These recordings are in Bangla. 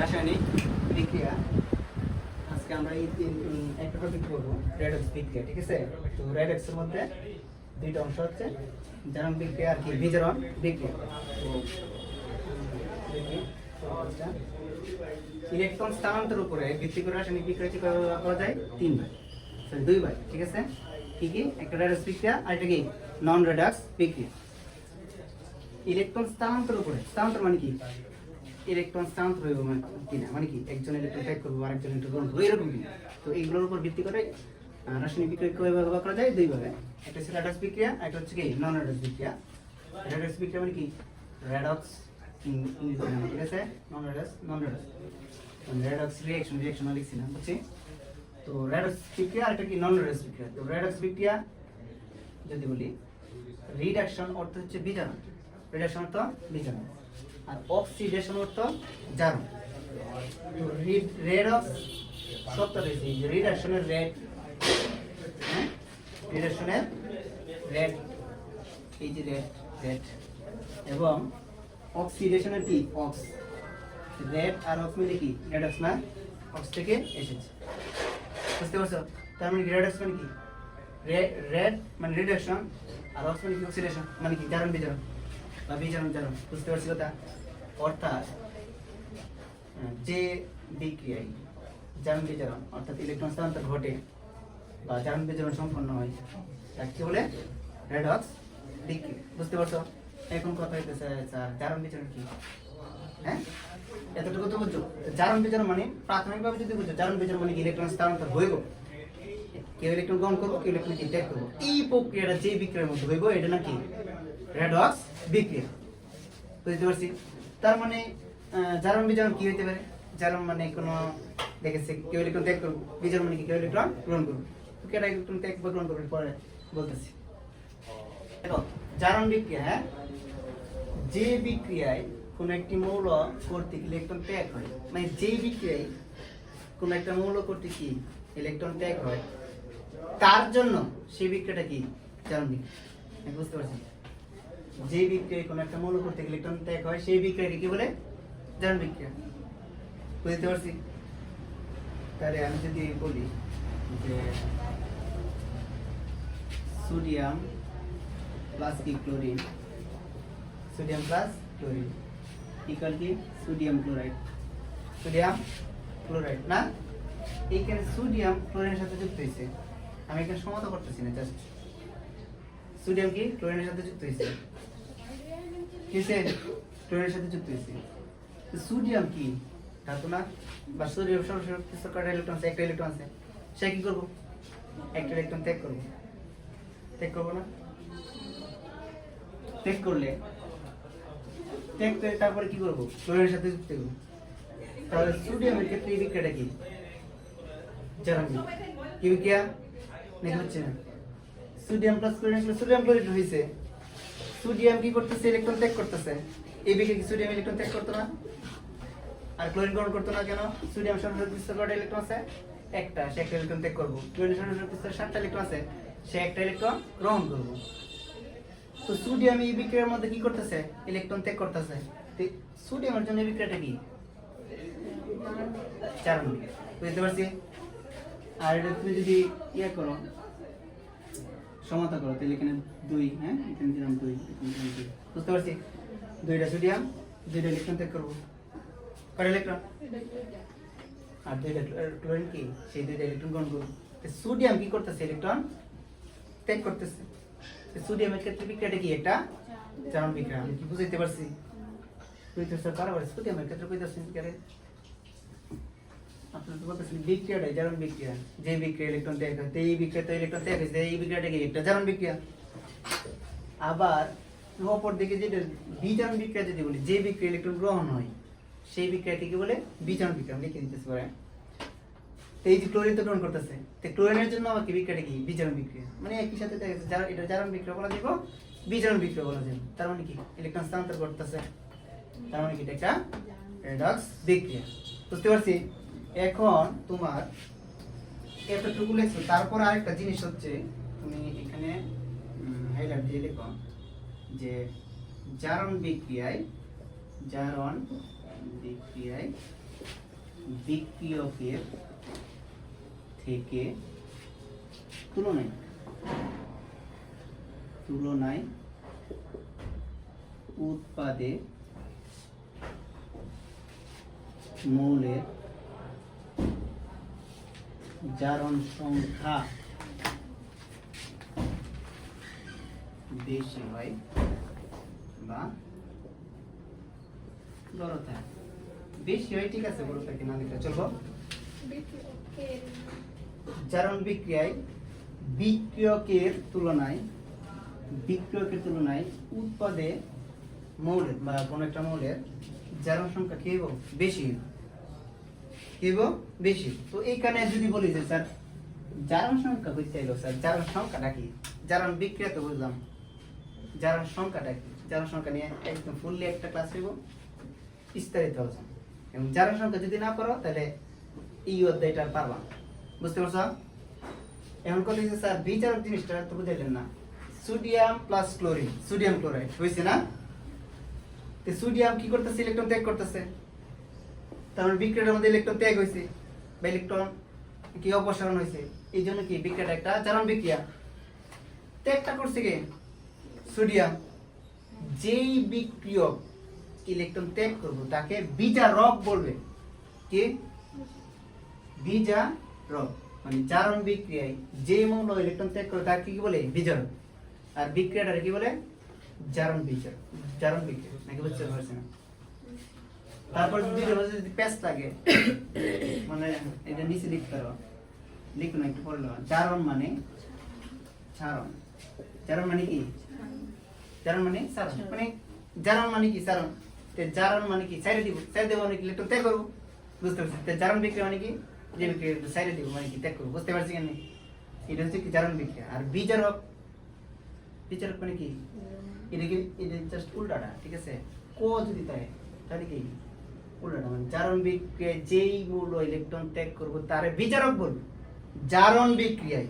রাসায়নিক বিক্রিয়া। আজকে আমরা এই একটা টপিক করব রেডক্স বিক্রিয়া, ঠিক আছে? তো রেডক্সের মধ্যে দুইটা অংশ হচ্ছে জারণ বিক্রিয়া আর কি, বিজারণ বিক্রিয়া। তো ইলেকট্রন স্থানান্তর উপরে ভিত্তি করে রাসায়নিক বিক্রিয়া করা যায়? তিন সরি দুই ভাগ, ঠিক আছে? কি কি? একটা রেডক্স বিক্রিয়া, আর একটা কি? নন রেডক্স বিক্রিয়া। ইলেকট্রন স্থানান্তর উপরে। স্থানান্তর মানে কি? ইলেকট্রন স্থানান্তর হইব মানে কিনা মানে কি? একজন ইলেকট্রন ত্যাগ করব আরেকজন ইলেকট্রন গ্রহণ করব এরকম কি তো এইগুলোর উপর ভিত্তি করে রাসায়নিক বিক্রিয়া কীভাবে করা যায়? দুই ভাগে একটা হচ্ছে রেডক্স বিক্রিয়া একটা হচ্ছে কি? নন রেডক্স বিক্রিয়া। রেডক্স বিক্রিয়া মানে কি? রেডক্স ইংরেজি ঠিক আছে? Non redox non redox redox reaction reaction লিখছি না বুঝছি? তো রেডক্স বিক্রিয়া আর একটা কি? নন রেডক্স বিক্রিয়া। তো রেডক্স বিক্রিয়া, যদি বলি রিডাকশন অর্থ হচ্ছে বিজারণ। রিডাকশন অর্থ বিজারণ। আর অক্সিডেশন অর্থ রেডক্স সত্য রয়েছে যে রিডাকশনের রেড হ্যাঁ? রিডাকশনের রেড এই যে রেড রেড এবং অক্সিডেশনের কি? অক্স রেড আর অক্স মিলে কি? রেডক্স না অক্স থেকে এসেছে। বুঝতে পারছ? তার মানে রেডক্স মানে কি? রেড মানে রিডাকশন আর অক্স মানে কি? অক্সিডেশন মানে কি? জারণ, বিজারণ। বা বিজারণ, জারণ। বুঝতে পারছি কথা? অর্থাৎ যে বিক্রিয়ায় জারণ বিজারণ অর্থাৎ ইলেকট্রন স্থানান্তর ঘটে বা জারণ বিজারণ সম্পন্ন হয় তাকে কি বলে? রেডক্স বিক্রিয়া। বুঝতে পারছ? এখন কথা হইতেছে, স্যার জারণ বিজারণ কি? হ্যাঁ? এতটুকু তো বুঝছ? জারণ বিজারণ মানে প্রাথমিকভাবে যদি বুঝছ জারণ বিজারণ মানে ইলেকট্রন স্থানান্তর হইব। কেউ ইলেকট্রন গ্রহণ করব কেউ ইলেকট্রন ত্যাগ করব এই প্রক্রিয়াটা যে বিক্রিয়ার মধ্যে হইব, এটা নাকি রেডক্স বিক্রিয়া। বুঝতে পারছি? তার মানে জারণ বিজারণ কি হইতে পারে? জারণ মানে কোনো দেখেছে কেউ ইলেকট্রন ত্যাগ করব বিজারণ মানে কি? কেউ ইলেকট্রন গ্রহণ করব কেটা ইলেকট্রন ত্যাগ বা গ্রহণ করবে পরে বলতেছি। দেখো জারণ বিক্রিয়া হ্যাঁ? যে বিক্রিয়ায় কোন একটি মৌল কর্তৃক ইলেকট্রন ত্যাগ হয় মানে যে বিক্রিয়ায় কোন একটা মৌল কর্তৃক কি? ইলেকট্রন ত্যাগ হয়, তার জন্য সেই বিক্রিয়াটা কি? জারণ বিক্রিয়া। বুঝতে পারছি। যে বিক্রিয়ায় কোন একটা মৌল কর্তৃক ইলেকট্রন ত্যাগ হয়, সেই বিক্রিয়াকে কি বলে? জারণ বিক্রিয়া। বুঝতে পারছি? তাহলে আমি যদি বলি যে সোডিয়াম প্লাস কি chlorine sodium plus chlorine equal কি? সোডিয়াম ক্লোরাইড সোডিয়াম ক্লোরাইড না? এইখানে সোডিয়াম ক্লোরিনের সাথে যুক্ত হয়েছে। আমি এখানে সমতা করতেছি না জাস্ট সোডিয়াম কি? ক্লোরিনের সাথে যুক্ত হয়েছে। কিসে ক্লোরিনের সাথে যুক্ত হয়েছে। সোডিয়াম কি? ধাতু না? বা সোডিয়াম সর্বশক্তি কয়টা ইলেকট্রন আছে? একটা ইলেকট্রন আছে। সে কি করব? একটা ইলেকট্রন ত্যাগ করব। ত্যাগ করব না? ত্যাগ করলে? ত্যাগ করে তারপরে কি করব? ক্লোরিনের সাথে যুক্ত করব তাহলে সোডিয়ামের ক্ষেত্রে এই বিক্রিয়াটা কি? জানান কি বিক্রিয়া? নাকি হচ্ছে না? Sodium plus chlorine sodium chloride হয়েছে সোডিয়াম কি করতেছে? ইলেকট্রন ত্যাগ করতেছে। এই বিক্রিয়া কি সোডিয়াম ইলেকট্রন ত্যাগ করতো না? আর ক্লোরিন গ্রহণ করতো না কেন? সোডিয়াম সর্বশক্তি কয়টা ইলেকট্রন আছে? একটা। সে একটা ইলেকট্রন ত্যাগ করব। ক্লোরিন সর্বশক্তি সাতটা ইলেকট্রন আছে। সে একটা ইলেকট্রন গ্রহণ করব। তো সোডিয়াম এই বিক্রিয়ার মধ্যে কি করতেছে? ইলেকট্রন ত্যাগ করতেছে। সোডিয়ামের জন্য এই বিক্রিয়াটা কি? চার বিক্রিয়া বুঝতে পারছি? আর এটা তুমি যদি ইয়ে করো সমতা করো, তাহলে এখানে দুই হ্যাঁ? এখানে দিলাম দুই দুই। বুঝতে পারছি? দুইটা সোডিয়াম দুইটা ইলেকট্রন ত্যাগ করব। কয়টা ইলেকট্রন আর দুইটা ক্লোরিন কি? সেই দুইটা ইলেকট্রন গ্রহণ করব। সোডিয়াম কি করতেছে ইলেকট্রন ত্যাগ করতেছে। সোডিয়ামের ক্ষেত্রে বিক্রিয়াটা কি? একটা জারণ বিক্রিয়া। আমি কি বুঝাইতে পারছি? কইতেছে বারবার সোডিয়ামের ক্ষেত্রে কইতেছেন কেরে আপনার তো বলতেছেন বিক্রিয়াটাই জারণ বিক্রিয়া। যে বিক্রিয়া ইলেকট্রন ত্যাগ এই বিক্রিয়া তো ইলেকট্রন ত্যাগ হয়েছে এই বিক্রিয়াটা কি? জারণ বিক্রিয়া। আবার অপর দিকে যেটা বিজারণ বিক্রিয়া যদি বলি যে বিক্রিয়া ইলেকট্রন গ্রহণ হয় সেই বিক্রিয়াকে বলে বিজারণ বিক্রিয়া। লিখে দিতেছি পরে। তো এই যে ক্লোরিন তো গ্রহণ করতেছে তো ক্লোরিনের জন্য আমাকে বিক্রিয়াটা কি? বিজারণ বিক্রিয়া। মানে একই সাথে দেখা যাচ্ছে এটা জারণ বিক্রিয়া বলা যাব বিজারণ বিক্রিয়া বলা যাবে তার মানে কি? ইলেকট্রন স্থানান্তর করতেছে। তার মানে কি? এটা একটা রেডক্স বিক্রিয়া। বুঝতে পারছি? এখন তোমার এতটুকু লেখছো, তারপর আরেকটা জিনিস হচ্ছে, তুমি এখানে হাইলাইট দিয়ে লেখো যে জারণ বিক্রিয়ায় জারণ বিক্রিয়ায় বিক্রিয়কের থেকে তুলনায় তুলনায় উৎপাদে মৌলের জারণ সংখ্যা বেশি হয় বা বড় থাকে বেশি হয়, ঠিক আছে, বড় থাকে না দিলে চলবো। জারণ বিক্রিয়ায় বিক্রিয়কের তুলনায় বিক্রিয়কের তুলনায় উৎপাদে মৌলের বা কোনো একটা মৌলের জারণ সংখ্যা কি বেশি হইব বেশি। তো এইখানে যদি বলি যে, স্যার, জারণ সংখ্যা বুঝতে এলো স্যার, জারণ সংখ্যাটা কি? জারণ বিক্রিয়া তো বুঝলাম। জারণ সংখ্যাটা কি? জারণ সংখ্যা নিয়ে একদম ফুললি একটা ক্লাস হইব। বিস্তারিত আলোচনা। এবং জারণ সংখ্যা যদি না করো, তাহলে এই অধ্যায়টা পারবা বুঝতে পারছ? এখন কত হয়েছে স্যার, বিচারক জিনিসটা তো বুঝাইলেন না। Sodium plus chlorine. Sodium chloride হয়েছে না? সোডিয়াম কি করতেছে? ইলেকট্রন ত্যাগ করতেছে। তার মানে বিক্রিয়াটার মধ্যে ইলেকট্রন ত্যাগ হয়েছে বা ইলেকট্রন কি অপসারণ হয়েছে এই জন্য কি বিক্রিয়াটা একটা জারণ বিক্রিয়া। ত্যাগটা করছে কে? সোডিয়াম। যেই বিক্রিয়ক ইলেকট্রন ত্যাগ করব, তাকে বিজারক বলবে। কি? বিজারক মানে জারণ বিক্রিয়ায় যে মৌল ইলেকট্রন ত্যাগ করে, তাকে কি বলে? বিজারক আর বিক্রিয়াটা কি বলে? জারণ বিজারক জারণ বিক্রিয়া। নাকি বুঝতে পারছেন? তারপর যদি এর মধ্যে যদি প্যাচ লাগে মানে এটা নিচে লিখতে পারো। লিখুন একটু পড়ে নেওয়া জারণ মানে? ছাড়ন জারণ মানে কি? জারণ মানে সারণ। মানে জারণ মানে কি? সারণ। তে জারণ মানে কি? সাইডে দিব। সাইডে দেবো মানে কি? ইলেকট্রন ত্যাগ করব। বুঝতে পারছি? তে জারণ বিক্রিয়া মানে কি? যে বিক্রিয়া সাইডে দিব মানে কি? ত্যাগ করব। বুঝতে পারছি কেন? এটা হচ্ছে কি? জারণ বিক্রিয়া। আর বিজারক বিজারক মানে কি? এটা কি? এটা জাস্ট উল্টাটা ঠিক আছে? ক যদি তাই তাহলে কি? জারণ বিক্রিয়ায় যেই মৌল ইলেকট্রন ত্যাগ করব, তারে বিজারক বলব। জারণ বিক্রিয়ায়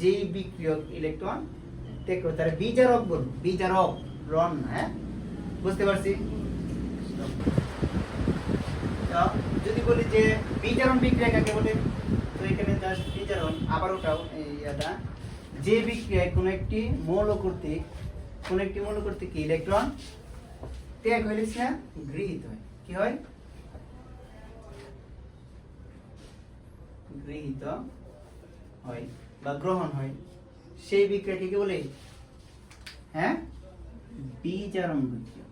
যেই বিক্রিয়ক ইলেকট্রন ত্যাগ করব, তারে বিজারক বলব। বিজারক রন হ্যাঁ? বুঝতে পারছি? যদি বলি যে বিজারণ বিক্রিয়া কাকে বলে, তো এখানে জাস্ট বিজারণ আবার ওটাও এই এটা যে বিক্রিয়ায় কোনো একটি মৌল কর্তৃক, কোনো একটি মৌল কর্তৃক ইলেকট্রন ত্যাগ হইলে গৃহীত হয়। কি হয়? গৃহীত হয় বা গ্রহণ হয়। সেই বিক্রিয়াকে কি বলে? হ্যাঁ? বিজারণ বিক্রিয়া।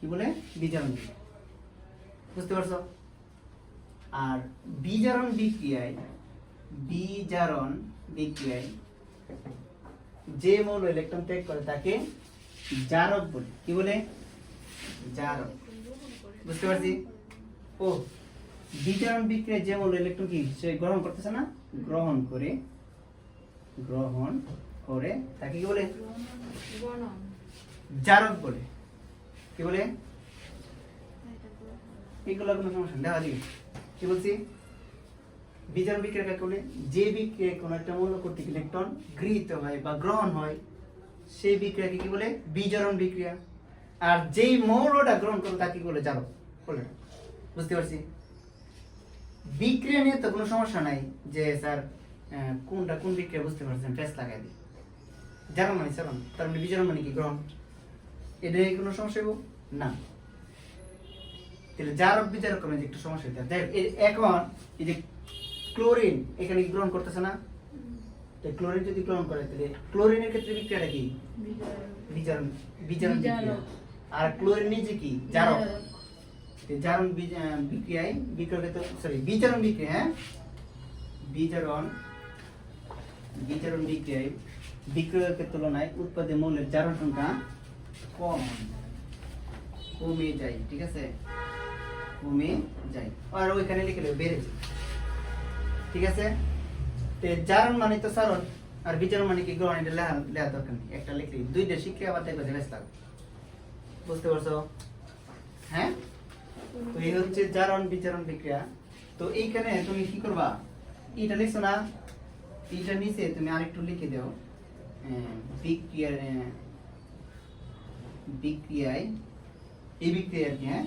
কি বলে? বিজারণ বিক্রিয়া। বুঝতে পারছ? আর বিজারণ বিক্রিয়ায় বিজারণ বিক্রিয়ায় যে মৌল ইলেকট্রন ত্যাগ করে তাকে জারক বলে। কি বলে? জারক। বুঝতে পারছি? ও বিজারণ বিক্রিয়ায় যে মৌল ইলেকট্রন কি? সে গ্রহণ করতেছে না? গ্রহণ করে গ্রহণ করে, তাকে কি বলে? জারক বলে। কি বলে? এগুলো কোনো সমস্যা দেখা দিবি। কি বলছি? বিজারণ বিক্রিয়া কাকে বলে? যে বিক্রিয়ায় কোনো একটা মৌল কর্তৃক ইলেকট্রন গৃহীত হয় বা গ্রহণ হয় সেই বিক্রিয়াকে কি বলে? বিজারণ বিক্রিয়া। আর যেই মৌলটা গ্রহণ করে তাকে কি বলে? জারক বলে বুঝতে পারছি? বিক্রিয়া নিয়ে তো কোনো সমস্যা নাই যে স্যার কোনটা কোন বিক্রিয়া বুঝতে পারছেন? টেস্ট লাগাই দিই। জারণ মানে চারণ তার মানে বিজারণ মানে কি? গ্রহণ। এটা নিয়ে কোনো সমস্যা হইব? না। তাহলে জারক বিচারক করলে যে একটু সমস্যা হইতে দেখ এখন এই যে ক্লোরিন এখানে গ্রহণ করতেছে না? তো ক্লোরিন যদি গ্রহণ করে তাহলে ক্লোরিনের ক্ষেত্রে বিক্রিয়াটা কি? বিজারণ বিজারণ আর ক্লোরিন নিজে কি? জারক। জারণ বীজ- আহ, বিক্রিয়ায় বিক্রিয়া সরি বিজারণ বিক্রিয়া হ্যাঁ বিজারণ বিজারণ বিক্রিয়ায় বিক্রিয়কের তুলনায় উৎপাদে মৌলের জারণ সংখ্যা কম হয়। কমে যায় ঠিক আছে কমে যায় আর ওইখানে লিখে দেবে বেড়ে যায় ঠিক আছে তে জারণ মানে তো সারণ আর বিজারণ মানে কি গ্রহণ এটা লেখা লেখা দরকার নেই একটা লিখলে দুইটা শিক্ষা আবার দেখবে যে ব্যস্ত লাগবে বুঝতে পারছ হ্যাঁ তো এই হচ্ছে জারণ বিচারণ বিক্রিয়া। তো এইখানে তুমি কি করবা? এটা লিখছো না? এইটা নিচে তুমি আরেকটু লিখে দাও। আহ, বিক্রিয়ার আহ, বিক্রিয়ায় এই বিক্রিয়ার কি হ্যাঁ?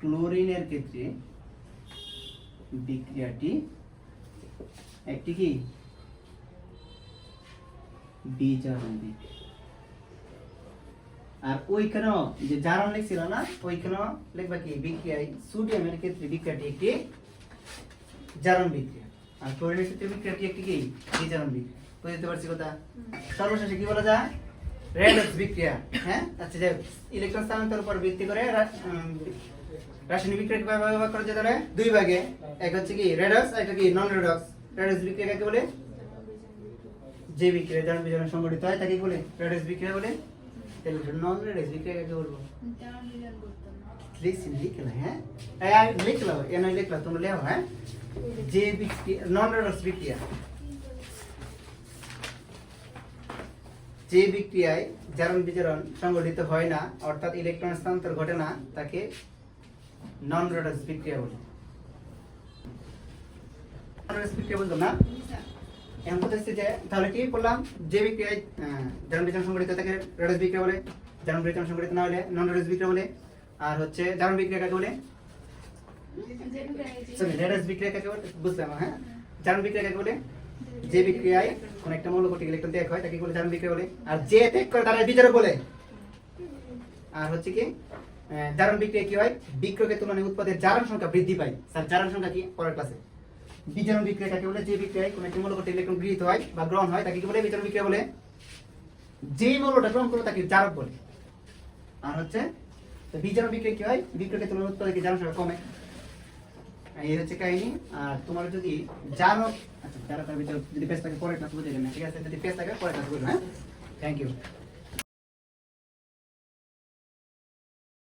ক্লোরিনের ক্ষেত্রে বিক্রিয়াটি একটি কি? বিজারণ বিক্রিয়া। আর ওইখানেও যে জারণ লিখছিল না ওইখানেও লিখবা কি বিক্রিয়ায় সোডিয়ামের ক্ষেত্রে বিক্রিয়াটি একটি জারণ বিক্রিয়া। আর ক্লোরিনের ক্ষেত্রে বিক্রিয়াটি একটি কি? বিজারণ বিক্রিয়া। বুঝতে পারছি কথা? সর্বশেষে কি বলা যায়? রেডক্স বিক্রিয়া হ্যাঁ? আচ্ছা যে ইলেকট্রন স্থানান্তর উপর ভিত্তি করে রাসায়নিক বিক্রিয়া কীভাবে ভাগ করা যেতে পারে দুই ভাগে। এক হচ্ছে কি রেডক্স একটা কি নন রেডক্স রেডক্স বিক্রিয়া কাকে বলে? যে বিক্রিয়া জারণ বিজারণ সংগঠিত হয় তাকে বলে রেডক্স বিক্রিয়া বলে। তাহলে নন রেডক্স বিক্রিয়া কাকে বলব জারণ বিজারণ করতাম না লিখছি লিখলা হ্যাঁ এই আই লিখলো এ নয় লিখলা তোমরা লেখো হ্যাঁ যে বিক্রিয়া নন রেডক্স বিক্রিয়া যে বিক্রিয়ায় জারণ বিজারণ সংগঠিত হয় না অর্থাৎ ইলেকট্রন স্থানান্তর ঘটে না তাকে নন রেডক্স বিক্রিয়া বলে নন রেডক্স বিক্রিয়া বলতো না এখন কথা হচ্ছে যে, তাহলে কি করলাম যে বিক্রিয়ায় জারণ বিজারণ সংগঠিত তাকে রেডক্স বিক্রিয়া বলে জারণ বিজারণ সংগঠিত না হলে নন রেডক্স বিক্রিয়া বলে, আর হচ্ছে জারণ বিক্রিয়া কাকে বলে? সরি রেডক্স বিক্রিয়া কাকে বলে? বুঝলাম হ্যাঁ? জারণ বিক্রিয়া কাকে বলে? যে বিক্রিয়ায় কোন একটা মৌল কটিক ইলেকট্রন ত্যাগ হয়, তাকে বলে? জারণ বিক্রিয়া বলে। আর যে ত্যাগ করে, তারা বিজারক বলে। আর হচ্ছে কি জারণ বিক্রিয়া কি হয়? বিক্রয়ের তুলনায় উৎপাদের জারণ সংখ্যা বৃদ্ধি পায়। স্যার, জারণ সংখ্যা কি? পরের ক্লাসে বিজারণ বিক্রিয়া কাকে বলে যে বিক্রিয়ায় কোন একটি মৌল ইলেকট্রন গৃহীত হয় বা গ্রহণ হয়, তাকে কি বলে? বিজারণ বিক্রিয়া বলে। যেই মৌলটা গ্রহণ করবে তাকে জারক বলে। আর হচ্ছে বিজারণ বিক্রিয়া কি হয়? বিক্রয়ের তুলনায় উৎপাদের কি সংখ্যা কমে। এই হচ্ছে কাহিনী। আর তোমার যদি জানো আচ্ছা জানো তার ভিতরে যদি পেজ থাকে পরে ক্লাস বুঝে যাবে ঠিক আছে? যদি পেজ থাকে পরে ক্লাস বুঝবে হ্যাঁ? Thank you